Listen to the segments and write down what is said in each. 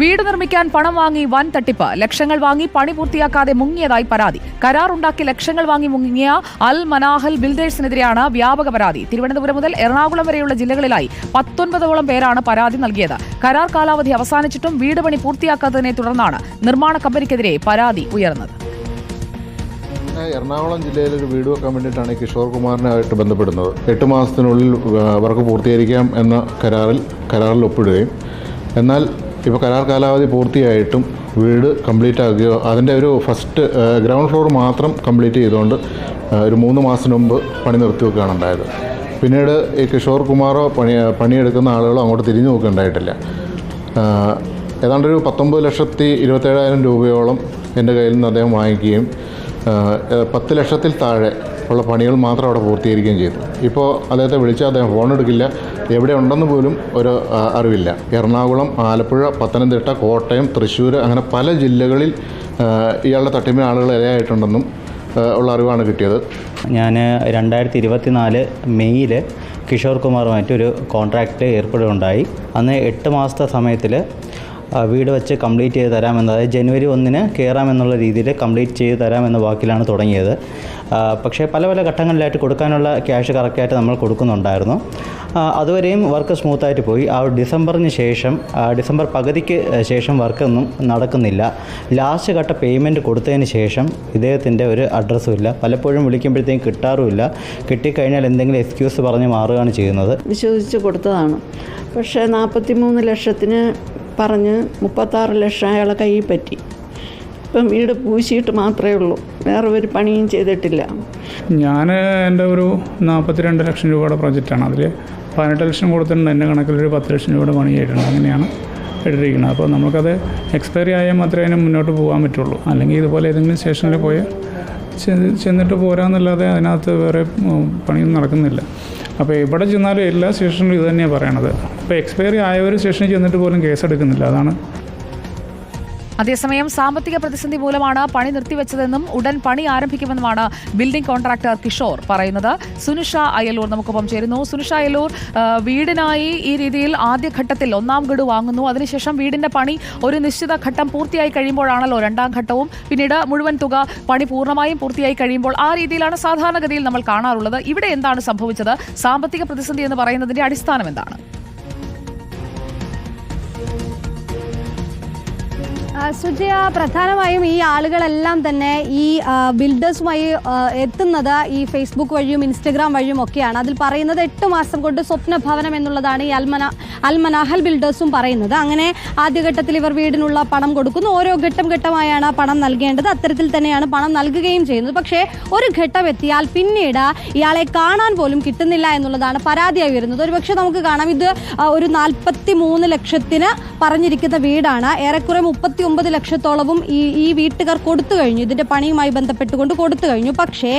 വീട് നിർമ്മിക്കാൻ പണം വാങ്ങി വൻ തട്ടിപ്പ്. ലക്ഷങ്ങൾ വാങ്ങി പണി പൂർത്തിയാക്കാതെ മുങ്ങിയതായി പരാതി. കരാർ ഉണ്ടാക്കി ലക്ഷങ്ങൾ വാങ്ങി മുങ്ങിയ അൽ മനാഹൽ ബിൽഡേഴ്സിനെതിരെയാണ് വ്യാപക പരാതി. തിരുവനന്തപുരം മുതൽ എറണാകുളം വരെയുള്ള ജില്ലകളിലായി പത്തൊൻപതോളം പേരാണ് പരാതി നൽകിയത്. കരാർ കാലാവധി അവസാനിച്ചിട്ടും വീട് പണി പൂർത്തിയാക്കാത്തതിനെ തുടർന്നാണ് നിർമ്മാണ കമ്പനിക്കെതിരെ പരാതി ഉയർന്നത്. എറണാകുളം ജില്ലയിൽ ഒരു വീട് വെക്കാൻ വേണ്ടിയിട്ടാണ് കിഷോർ കുമാറിനായിട്ട് ബന്ധപ്പെടുന്നത്. എട്ട് മാസത്തിനുള്ളിൽ വർക്ക് പൂർത്തീകരിക്കാം എന്ന കരാറിൽ കരാറിൽ ഒപ്പിടുകയും. എന്നാൽ ഇപ്പോൾ കരാർ കാലാവധി പൂർത്തിയായിട്ടും വീട് കംപ്ലീറ്റ് ആക്കുകയോ അതിന്റെ ഒരു ഫസ്റ്റ് ഗ്രൗണ്ട് ഫ്ലോർ മാത്രം കംപ്ലീറ്റ് ചെയ്തുകൊണ്ട് ഒരു മൂന്ന് മാസത്തിന് മുമ്പ് പണി നിർത്തി വെക്കുകയാണ് ഉണ്ടായത്. പിന്നീട് ഈ കിഷോർ കുമാറോ പണി പണിയെടുക്കുന്ന ആളുകളോ അങ്ങോട്ട് തിരിഞ്ഞു നോക്കുകയുണ്ടായിട്ടില്ല. ഏതാണ്ട് ഏതാണ്ടൊരു പത്തൊമ്പത് ലക്ഷത്തി ഇരുപത്തേഴായിരം രൂപയോളം എന്റെ കയ്യിൽ നിന്ന് അദ്ദേഹം വാങ്ങിക്കുകയും പത്ത് ലക്ഷത്തിൽ താഴെ ഉള്ള പണികൾ മാത്രം അവിടെ പൂർത്തീകരിക്കുകയും ചെയ്തു. ഇപ്പോൾ അദ്ദേഹത്തെ വിളിച്ചാൽ അദ്ദേഹം ഫോൺ എടുക്കില്ല. എവിടെ ഉണ്ടെന്ന് പോലും ഒരു അറിവില്ല. എറണാകുളം ആലപ്പുഴ പത്തനംതിട്ട കോട്ടയം തൃശ്ശൂർ അങ്ങനെ പല ജില്ലകളിൽ ഇയാളുടെ തട്ടിപ്പിന് ആളുകൾ ഇരയായിട്ടുണ്ടെന്നും ഉള്ള അറിവാണ് കിട്ടിയത്. ഞാൻ രണ്ടായിരത്തി ഇരുപത്തിനാല് മെയ്യിൽ കിഷോർ കുമാറുമായിട്ട് ഒരു കോൺട്രാക്റ്റ് ഏർപ്പെടുകയുണ്ടായി. അന്ന് എട്ട് മാസത്തെ സമയത്തിൽ വീട് വെച്ച് കംപ്ലീറ്റ് ചെയ്ത് തരാമെന്ന് അതായത് ജനുവരി ഒന്നിന് കയറാമെന്നുള്ള രീതിയിൽ കംപ്ലീറ്റ് ചെയ്ത് തരാമെന്ന വാക്കിലാണ് തുടങ്ങിയത്. പക്ഷേ പല പല ഘട്ടങ്ങളിലായിട്ട് കൊടുക്കാനുള്ള ക്യാഷ് കറക്റ്റായിട്ട് നമ്മൾ കൊടുക്കുന്നുണ്ടായിരുന്നു. അതുവരെയും വർക്ക് സ്മൂത്തായിട്ട് പോയി. ആ ഡിസംബറിന് ശേഷം ഡിസംബർ പകുതിക്ക് ശേഷം വർക്കൊന്നും നടക്കുന്നില്ല. ലാസ്റ്റ് ഘട്ട പേയ്മെന്റ് കൊടുത്തതിന് ശേഷം ഇദ്ദേഹത്തിന്റെ ഒരു അഡ്രസ്സും ഇല്ല. പലപ്പോഴും വിളിക്കുമ്പോഴത്തേക്കും കിട്ടാറുമില്ല കിട്ടിക്കഴിഞ്ഞാൽ എന്തെങ്കിലും എക്സ്ക്യൂസ് പറഞ്ഞ് മാറുകയാണ് ചെയ്യുന്നത്. വിശ്വസിച്ച് കൊടുത്തതാണ്. പക്ഷേ നാൽപ്പത്തി മൂന്ന് ലക്ഷത്തിന് പറഞ്ഞ് മുപ്പത്താറ് ലക്ഷം അയാളെ കയ്യിൽ പറ്റി. ഇപ്പം വീട് പൂശിയിട്ട് മാത്രമേ ഉള്ളൂ. വേറെ ഒരു പണിയും ചെയ്തിട്ടില്ല. ഞാൻ എന്റെ ഒരു നാൽപ്പത്തിരണ്ട് ലക്ഷം രൂപയുടെ പ്രൊജക്റ്റാണ്. അതിൽ പതിനെട്ട് ലക്ഷം കൊടുത്തിട്ടുണ്ട്. എന്റെ കണക്കിലൊരു പത്ത് ലക്ഷം രൂപയുടെ പണി ചെയ്തിട്ടുണ്ട്. അങ്ങനെയാണ് എടുത്തിരിക്കുന്നത്. അപ്പോൾ നമുക്കത് എക്സ്പയറി ആയാൽ മാത്രമേ അതിന് മുന്നോട്ട് പോകാൻ പറ്റുള്ളൂ. അല്ലെങ്കിൽ ഇതുപോലെ ഏതെങ്കിലും സ്റ്റേഷനിൽ പോയി ചെന്നിട്ട് പോരാന്നല്ലാതെ അതിനകത്ത് വേറെ പണിയൊന്നും നടക്കുന്നില്ല. അപ്പോൾ എവിടെ ചെന്നാലും എല്ലാ സ്റ്റേഷനിലും ഇത് തന്നെയാണ് പറയണത്. അപ്പോൾ എക്സ്പയറി ആയ ഒരു സ്റ്റേഷനിൽ ചെന്നിട്ട് പോലും കേസെടുക്കുന്നില്ല അതാണ് അതേസമയം സാമ്പത്തിക പ്രതിസന്ധി മൂലമാണ് പണി നിർത്തിവെച്ചതെന്നും ഉടൻ പണി ആരംഭിക്കുമെന്നുമാണ് ബിൽഡിംഗ് കോൺട്രാക്ടർ കിഷോർ പറയുന്നത്. സുനിഷ അയലൂർ നമുക്കൊപ്പം ചേരുന്നു. സുനിഷ അയലൂർ വീടിനായി ഈ രീതിയിൽ ആദ്യഘട്ടത്തിൽ ഒന്നാം ഗഡു വാങ്ങുന്നു. അതിനുശേഷം വീടിന്റെ പണി ഒരു നിശ്ചിത ഘട്ടം പൂർത്തിയായി കഴിയുമ്പോഴാണല്ലോ രണ്ടാം ഘട്ടവും. പിന്നീട് മുഴുവൻ തുക പണി പൂർണമായും പൂർത്തിയായി കഴിയുമ്പോൾ ആ രീതിയിലാണ് സാധാരണഗതിയിൽ നമ്മൾ കാണാറുള്ളത്. ഇവിടെ എന്താണ് സംഭവിച്ചത്? സാമ്പത്തിക പ്രതിസന്ധി എന്ന് പറയുന്നതിന്റെ അടിസ്ഥാനം എന്താണ്? സുജയ പ്രധാനമായും ഈ ആളുകളെല്ലാം തന്നെ ഈ ബിൽഡേഴ്സുമായി എത്തുന്നത് ഈ ഫേസ്ബുക്ക് വഴിയും ഇൻസ്റ്റഗ്രാം വഴിയും ഒക്കെയാണ്. അതിൽ പറയുന്നത് എട്ട് മാസം കൊണ്ട് സ്വപ്ന ഭവനം എന്നുള്ളതാണ് ഈ അൽമന അൽമനാഹൽ ബിൽഡേഴ്സും പറയുന്നത്. അങ്ങനെ ആദ്യഘട്ടത്തിൽ ഇവർ വീടിനുള്ള പണം കൊടുക്കുന്നു. ഓരോ ഘട്ടം ഘട്ടമായാണ് പണം നൽകേണ്ടത്. അത്തരത്തിൽ തന്നെയാണ് പണം നൽകുകയും ചെയ്യുന്നത്. പക്ഷേ ഒരു ഘട്ടം എത്തിയാൽ പിന്നീട് ഇയാളെ കാണാൻ പോലും കിട്ടുന്നില്ല എന്നുള്ളതാണ് പരാതിയായി വരുന്നത്. ഒരുപക്ഷെ നമുക്ക് കാണാം. ഇത് ഒരു നാൽപ്പത്തി മൂന്ന് ലക്ഷത്തിന് പറഞ്ഞിരിക്കുന്ന വീടാണ്. ഏറെക്കുറെ മുപ്പത്തി ഒമ്പത് ലക്ഷത്തോളവും ഈ ഈ വീട്ടുകാർ കൊടുത്തു കഴിഞ്ഞു. ഇതിന്റെ പണിയുമായി ബന്ധപ്പെട്ടുകൊണ്ട് കൊടുത്തു കഴിഞ്ഞു. പക്ഷേ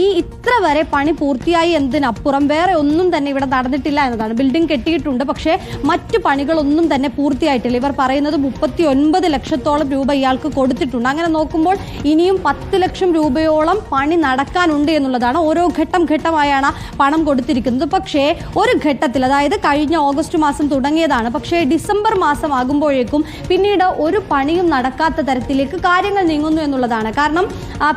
ഈ ഇത്ര വരെ പണി പൂർത്തിയായി എന്നതിനപ്പുറം വേറെ ഒന്നും തന്നെ ഇവിടെ നടന്നിട്ടില്ല എന്നതാണ്. ബിൽഡിംഗ് കെട്ടിയിട്ടുണ്ട്. പക്ഷേ മറ്റു പണികളൊന്നും തന്നെ പൂർത്തിയായിട്ടില്ല. ഇവർ പറയുന്നത് മുപ്പത്തി ഒൻപത് ലക്ഷത്തോളം രൂപ ഇയാൾക്ക് കൊടുത്തിട്ടുണ്ട്. അങ്ങനെ നോക്കുമ്പോൾ ഇനിയും പത്ത് ലക്ഷം രൂപയോളം പണി നടക്കാനുണ്ട് എന്നുള്ളതാണ് ഓരോ ഘട്ടം ഘട്ടമായാണ് പണം കൊടുത്തിരിക്കുന്നത്. പക്ഷേ ഒരു ഘട്ടത്തിൽ അതായത് കഴിഞ്ഞ ഓഗസ്റ്റ് മാസം തുടങ്ങിയതാണ്. പക്ഷേ ഡിസംബർ മാസം ആകുമ്പോഴേക്കും പിന്നീട് ഒരു പണിയും നടക്കാത്ത തരത്തിലേക്ക് കാര്യങ്ങൾ നീങ്ങുന്നു എന്നുള്ളതാണ്. കാരണം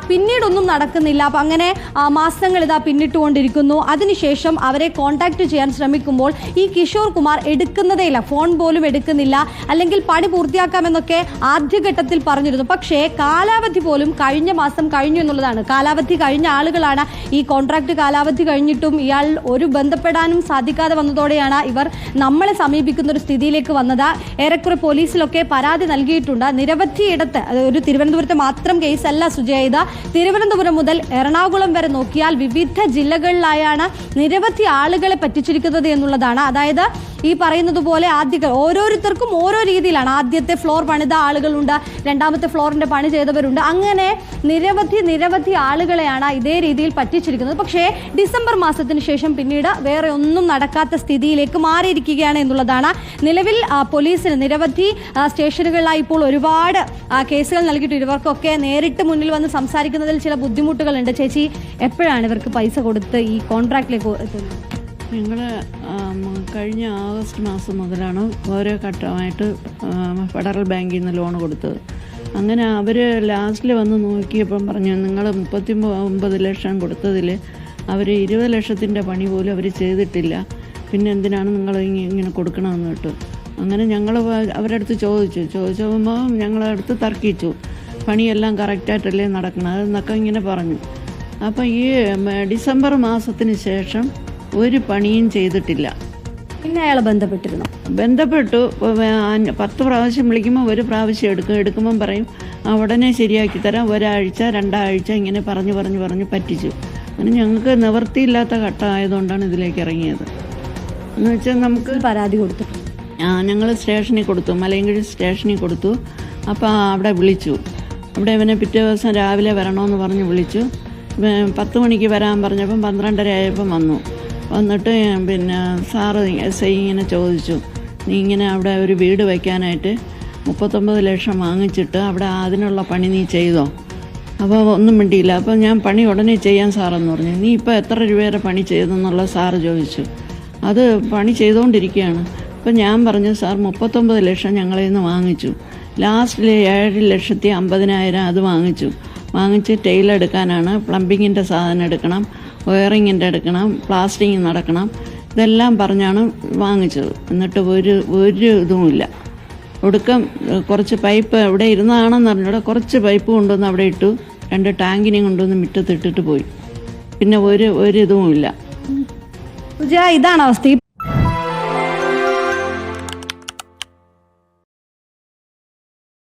പിന്നീടൊന്നും നടക്കുന്നില്ല. അപ്പം അങ്ങനെ മാസങ്ങൾ ഇതാ പിന്നിട്ടുകൊണ്ടിരിക്കുന്നു. അതിനുശേഷം അവരെ കോൺടാക്ട് ചെയ്യാൻ ശ്രമിക്കുമ്പോൾ ഈ കിഷോർ കുമാർ എടുക്കുന്നതേയില്ല. ഫോൺ പോലും എടുക്കുന്നില്ല. അല്ലെങ്കിൽ പണി പൂർത്തിയാക്കാമെന്നൊക്കെ ആദ്യഘട്ടത്തിൽ പറഞ്ഞിരുന്നു. പക്ഷേ കാലാവധി പോലും കഴിഞ്ഞ മാസം കഴിഞ്ഞു എന്നുള്ളതാണ്. കാലാവധി കഴിഞ്ഞ ആളുകളാണ് ഈ കോൺട്രാക്ട് കാലാവധി കഴിഞ്ഞിട്ടും ഇയാൾ ഒരു ബന്ധപ്പെടാനും സാധിക്കാതെ വന്നതോടെയാണ് ഇവർ നമ്മളെ സമീപിക്കുന്ന ഒരു സ്ഥിതിയിലേക്ക് വന്നത്. ഏറെക്കുറെ പോലീസിലൊക്കെ പരാതി നൽകിയിട്ടുണ്ട്. നിരവധി ഇടത്ത് ഒരു തിരുവനന്തപുരത്ത് മാത്രം കേസല്ല സുജയ ഇത് തിരുവനന്തപുരം മുതൽ എറണാകുളം വരെ നോക്കിയാൽ വിവിധ ജില്ലകളിലായാണ് നിരവധി ആളുകളെ പറ്റിച്ചിരിക്കുന്നത് എന്നുള്ളതാണ്. അതായത് ഈ പറയുന്നത് പോലെ ആദ്യ ഓരോരുത്തർക്കും ഓരോ രീതിയിലാണ്. ആദ്യത്തെ ഫ്ലോർ പണിത ആളുകളുണ്ട് രണ്ടാമത്തെ ഫ്ലോറിന്റെ പണി ചെയ്തവരുണ്ട്. അങ്ങനെ നിരവധി നിരവധി ആളുകളെയാണ് ഇതേ രീതിയിൽ പറ്റിച്ചിരിക്കുന്നത്. പക്ഷേ ഡിസംബർ മാസത്തിന് ശേഷം പിന്നീട് വേറെ ഒന്നും നടക്കാത്ത സ്ഥിതിയിലേക്ക് മാറിയിരിക്കുകയാണ് എന്നുള്ളതാണ് നിലവിൽ പോലീസിന് നിരവധി സ്റ്റേഷനുകളിലായി ഇപ്പോൾ ഒരുപാട് കേസുകൾ നൽകിയിട്ട് ഇവർക്കൊക്കെ നേരിട്ട് മുന്നിൽ വന്ന് സംസാരിക്കുന്നതിൽ ചില ബുദ്ധിമുട്ടുകളുണ്ട്. ചേച്ചി എപ്പോഴാണ് ഇവർക്ക് പൈസ കൊടുത്ത് ഈ കോൺട്രാക്റ്റിലേക്ക് എത്തുന്നത്? ഞങ്ങൾ കഴിഞ്ഞ ആഗസ്റ്റ് മാസം മുതലാണ് ഓരോ ഘട്ടമായിട്ട് ഫെഡറൽ ബാങ്കിൽ നിന്ന് ലോൺ കൊടുത്തത്. അങ്ങനെ അവർ ലാസ്റ്റിൽ വന്ന് നോക്കിയപ്പം പറഞ്ഞു നിങ്ങൾ മുപ്പത്തി ഒമ്പത് ലക്ഷം കൊടുത്തതിൽ അവർ ഇരുപത് ലക്ഷത്തിന്റെ പണി പോലും അവർ ചെയ്തിട്ടില്ല. പിന്നെ എന്തിനാണ് നിങ്ങൾ ഇങ്ങനെ കൊടുക്കണമെന്ന് കേട്ടു. അങ്ങനെ ഞങ്ങൾ അവരുടെ അടുത്ത് ചോദിച്ചു. ചോദിച്ചപ്പോൾ ഞങ്ങളുടെ അടുത്ത് തർക്കിച്ചു. പണിയെല്ലാം കറക്റ്റായിട്ടല്ലേ നടക്കണം അതെന്നൊക്കെ ഇങ്ങനെ പറഞ്ഞു. അപ്പോൾ ഈ ഡിസംബർ മാസത്തിന് ശേഷം ഒരു പണിയും ചെയ്തിട്ടില്ല. പിന്നെ അയാൾ ബന്ധപ്പെട്ടിരുന്നു? ബന്ധപ്പെട്ടു. പത്ത് പ്രാവശ്യം വിളിക്കുമ്പോൾ ഒരു പ്രാവശ്യം എടുക്കും എടുക്കുമ്പം പറയും "ആ, ഉടനെ ശരിയാക്കി തരാം. ഒരാഴ്ച രണ്ടാഴ്ച ഇങ്ങനെ പറഞ്ഞു പറഞ്ഞു പറഞ്ഞു പറ്റിച്ചു. അങ്ങനെ ഞങ്ങൾക്ക് നിവൃത്തിയില്ലാത്ത ഘട്ടമായതുകൊണ്ടാണ് ഇതിലേക്ക് ഇറങ്ങിയത്. എന്ന് വെച്ചാൽ നമുക്ക് പരാതി കൊടുത്തു. ആ ഞങ്ങൾ സ്റ്റേഷനിൽ കൊടുത്തു. മലയങ്കിഴി സ്റ്റേഷനിൽ കൊടുത്തു. അപ്പോൾ അവിടെ വിളിച്ചു. അവിടെ ഇവനെ പിറ്റേ ദിവസം രാവിലെ വരണമെന്ന് പറഞ്ഞ് വിളിച്ചു. പത്ത് മണിക്ക് വരാൻ പറഞ്ഞപ്പം പന്ത്രണ്ടര ആയപ്പം വന്നു. വന്നിട്ട് പിന്നെ സാറ് എസ് ഐ ഇങ്ങനെ ചോദിച്ചു. നീ ഇങ്ങനെ അവിടെ ഒരു വീട് വയ്ക്കാനായിട്ട് മുപ്പത്തൊമ്പത് ലക്ഷം വാങ്ങിച്ചിട്ട് അവിടെ അതിനുള്ള പണി നീ ചെയ്തോ? അപ്പോൾ ഒന്നും മിണ്ടിയില്ല. അപ്പോൾ ഞാൻ പണി ഉടനെ ചെയ്യാൻ സാറെന്ന് പറഞ്ഞു. നീ ഇപ്പോൾ എത്ര രൂപയുടെ പണി ചെയ്തെന്നുള്ള സാറ് ചോദിച്ചു. അത് പണി ചെയ്തുകൊണ്ടിരിക്കുകയാണ് അപ്പോൾ ഞാൻ പറഞ്ഞു സാർ മുപ്പത്തൊമ്പത് ലക്ഷം ഞങ്ങളിൽ നിന്ന് വാങ്ങിച്ചു. ലാസ്റ്റിൽ ഏഴ് ലക്ഷത്തി അമ്പതിനായിരം അത് വാങ്ങിച്ചു. വാങ്ങിച്ച് ടൈൽ എടുക്കാനാണ് പ്ലംബിങ്ങിന്റെ സാധനം എടുക്കണം വയറിങ്ങിന്റെ എടുക്കണം പ്ലാസ്റ്റിങ് നടക്കണം. ഇതെല്ലാം പറഞ്ഞാണ് വാങ്ങിച്ചത്. എന്നിട്ട് ഒരു ഒരു ഇതുമില്ല ഒടുക്കം കുറച്ച് പൈപ്പ് അവിടെ ഇരുന്നതാണെന്ന് അറിഞ്ഞൂടെ കുറച്ച് പൈപ്പ് കൊണ്ടുവന്ന് അവിടെ ഇട്ടു. രണ്ട് ടാങ്കിനെയും കൊണ്ടുവന്ന് മുറ്റത്തിട്ടിട്ട് പോയി. പിന്നെ ഒരു ഒരു ഇതുമില്ല ഇതാണ് അവസ്ഥ. ഈ